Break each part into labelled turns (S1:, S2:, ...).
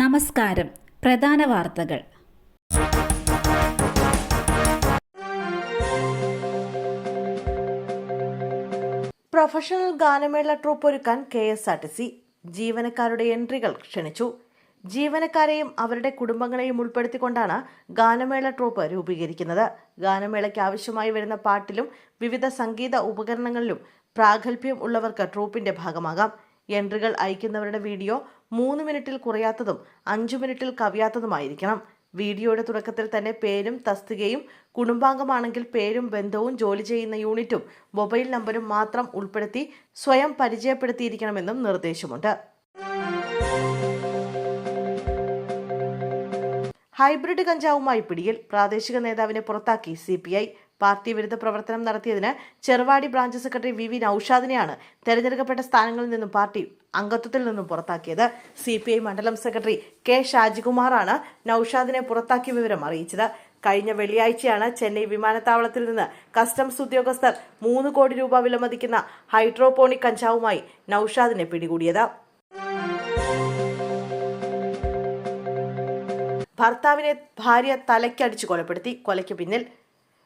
S1: നമസ്കാരം. പ്രധാന വാർത്തകൾ.
S2: പ്രൊഫഷണൽ ഗാനമേള ട്രൂപ്പ് ഒരുക്കാൻ K S R T C ജീവനക്കാരുടെ എൻട്രികൾ ക്ഷണിച്ചു. ജീവനക്കാരെയും അവരുടെ കുടുംബങ്ങളെയും ഉൾപ്പെടുത്തിക്കൊണ്ടാണ് ഗാനമേള ട്രൂപ്പ് രൂപീകരിക്കുന്നത്. ഗാനമേളയ്ക്ക് ആവശ്യമായി വരുന്ന പാട്ടിലും വിവിധ സംഗീത ഉപകരണങ്ങളിലും പ്രാഗൽഭ്യം ഉള്ളവർക്ക് ട്രൂപ്പിന്റെ ഭാഗമാകാം. എൻട്രികൾ അയക്കുന്നവരുടെ വീഡിയോ മൂന്ന് മിനിറ്റിൽ കുറയാത്തതും അഞ്ചു മിനിറ്റിൽ കവിയാത്തതുമായിരിക്കണം. വീഡിയോയുടെ തുടക്കത്തിൽ തന്നെ പേരും തസ്തികയും കുടുംബാംഗമാണെങ്കിൽ പേരും ബന്ധവും ജോലി ചെയ്യുന്ന യൂണിറ്റും മൊബൈൽ നമ്പരും മാത്രം ഉൾപ്പെടുത്തി സ്വയം പരിചയപ്പെടുത്തിയിരിക്കണമെന്നും നിർദ്ദേശമുണ്ട്. ഹൈബ്രിഡ് കഞ്ചാവുമായി പിടിയിൽ പ്രാദേശിക നേതാവിനെ പുറത്താക്കി സി പാർട്ടി വിരുദ്ധ പ്രവർത്തനം നടത്തിയതിന് Cheruvadi branch secretary V V നൌഷാദിനെയാണ് തെരഞ്ഞെടുക്കപ്പെട്ട സ്ഥാനങ്ങളിൽ നിന്നും പാർട്ടി അംഗത്വത്തിൽ നിന്നും പുറത്താക്കിയത്. സി പി ഐ മണ്ഡലം സെക്രട്ടറി കെ ഷാജികുമാറാണ് നൌഷാദിനെ പുറത്താക്കിയ വിവരം അറിയിച്ചത്. കഴിഞ്ഞ വെള്ളിയാഴ്ചയാണ് ചെന്നൈ വിമാനത്താവളത്തിൽ നിന്ന് കസ്റ്റംസ് ഉദ്യോഗസ്ഥർ മൂന്ന് കോടി രൂപ വിലമതിക്കുന്ന ഹൈഡ്രോപോണിക് കഞ്ചാവുമായി നൌഷാദിനെ പിടികൂടിയത്. ഭർത്താവിനെ ഭാര്യ തലയ്ക്കടിച്ച് കൊലപ്പെടുത്തി. കൊലയ്ക്ക് പിന്നിൽ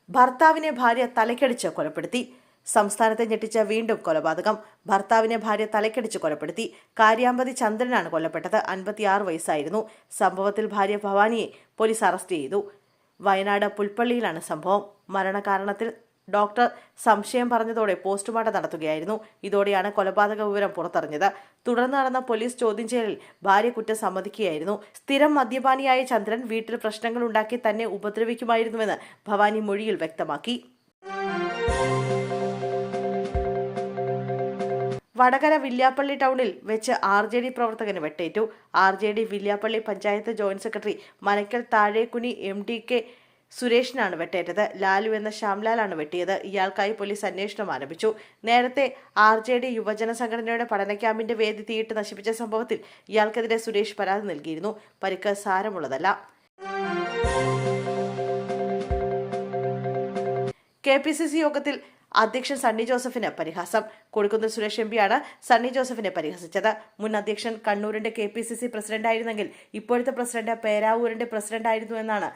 S2: ഭർത്താവിനെ ഭാര്യ തലയ്ക്കടിച്ച് കൊലപ്പെടുത്തി. സംസ്ഥാനത്തെ ഞെട്ടിച്ച വീണ്ടും കൊലപാതകം. ഭർത്താവിനെ ഭാര്യ തലയ്ക്കടിച്ച് കൊലപ്പെടുത്തി. കാര്യാമ്പതി ചന്ദ്രനാണ് കൊല്ലപ്പെട്ടത്. അൻപത്തിയാറ് വയസ്സായിരുന്നു. സംഭവത്തിൽ ഭാര്യ ഭവാനിയെ പോലീസ് അറസ്റ്റ് ചെയ്തു. വയനാട് പുൽപ്പള്ളിയിലാണ് സംഭവം. മരണകാരണത്തിൽ ഡോക്ടർ സംശയം പറഞ്ഞതോടെ പോസ്റ്റ്മോർട്ടം നടത്തുകയായിരുന്നു. ഇതോടെയാണ് കൊലപാതക വിവരം പുറത്തറിഞ്ഞത്. തുടർന്ന് നടന്ന പോലീസ് ചോദ്യം ചെയ്യലിൽ ഭാര്യ കുറ്റം സമ്മതിക്കുകയായിരുന്നു. സ്ഥിരം മദ്യപാനിയായ ചന്ദ്രൻ വീട്ടിൽ പ്രശ്നങ്ങൾ ഉണ്ടാക്കി തന്നെ ഉപദ്രവിക്കുമായിരുന്നുവെന്ന് ഭവാനി മൊഴിയിൽ വ്യക്തമാക്കി. വടകര വില്യാപ്പള്ളി ടൗണിൽ വെച്ച് ആർ ജെ ഡി പ്രവർത്തകന് വെട്ടേറ്റു. R J D Villiappally panchayat joint secretary Manakkal Thazhekkuni M D K സുരേഷിനാണ് വെട്ടേറ്റത്. ലാലു എന്ന ശ്യാംലാലാണ് വെട്ടിയത്. ഇയാൾക്കായി പോലീസ് അന്വേഷണം ആരംഭിച്ചു. നേരത്തെ ആർ ജെ ഡി യുവജന സംഘടനയുടെ പഠന ക്യാമ്പിന്റെ വേദി തീയിട്ട് നശിപ്പിച്ച സംഭവത്തിൽ ഇയാൾക്കെതിരെ സുരേഷ് പരാതി നൽകിയിരുന്നു. പരിക്ക് സാരമുള്ളതല്ല. കെ പി സി സി യോഗത്തിൽ അധ്യക്ഷൻ സണ്ണി ജോസഫിന് പരിഹാസം. കൊടിക്കുന്നിൽ സുരേഷ് എം പിയാണ് സണ്ണി ജോസഫിനെ പരിഹസിച്ചത്. മുൻ അധ്യക്ഷൻ കണ്ണൂരിന്റെ കെ പി സി സി പ്രസിഡന്റായിരുന്നെങ്കിൽ ഇപ്പോഴത്തെ പ്രസിഡന്റ് പേരാവൂരിന്റെ പ്രസിഡന്റായിരുന്നു എന്നാണ്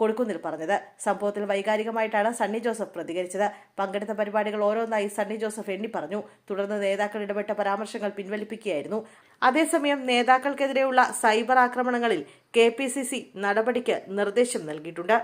S2: കൊടിക്കുന്നിൽ പറഞ്ഞത്. സംഭവത്തിൽ വൈകാരികമായിട്ടാണ് സണ്ണി ജോസഫ് പ്രതികരിച്ചത്. പങ്കെടുത്ത പരിപാടികൾ ഓരോന്നായി സണ്ണി ജോസഫ് എണ്ണി പറഞ്ഞു. തുടർന്ന് നേതാക്കൾ ഇടപെട്ട പരാമർശങ്ങൾ പിൻവലിപ്പിക്കുകയായിരുന്നു. അതേസമയം നേതാക്കൾക്കെതിരെയുള്ള സൈബർ ആക്രമണങ്ങളിൽ കെ നടപടിക്ക് നിർദ്ദേശം നൽകിയിട്ടുണ്ട്.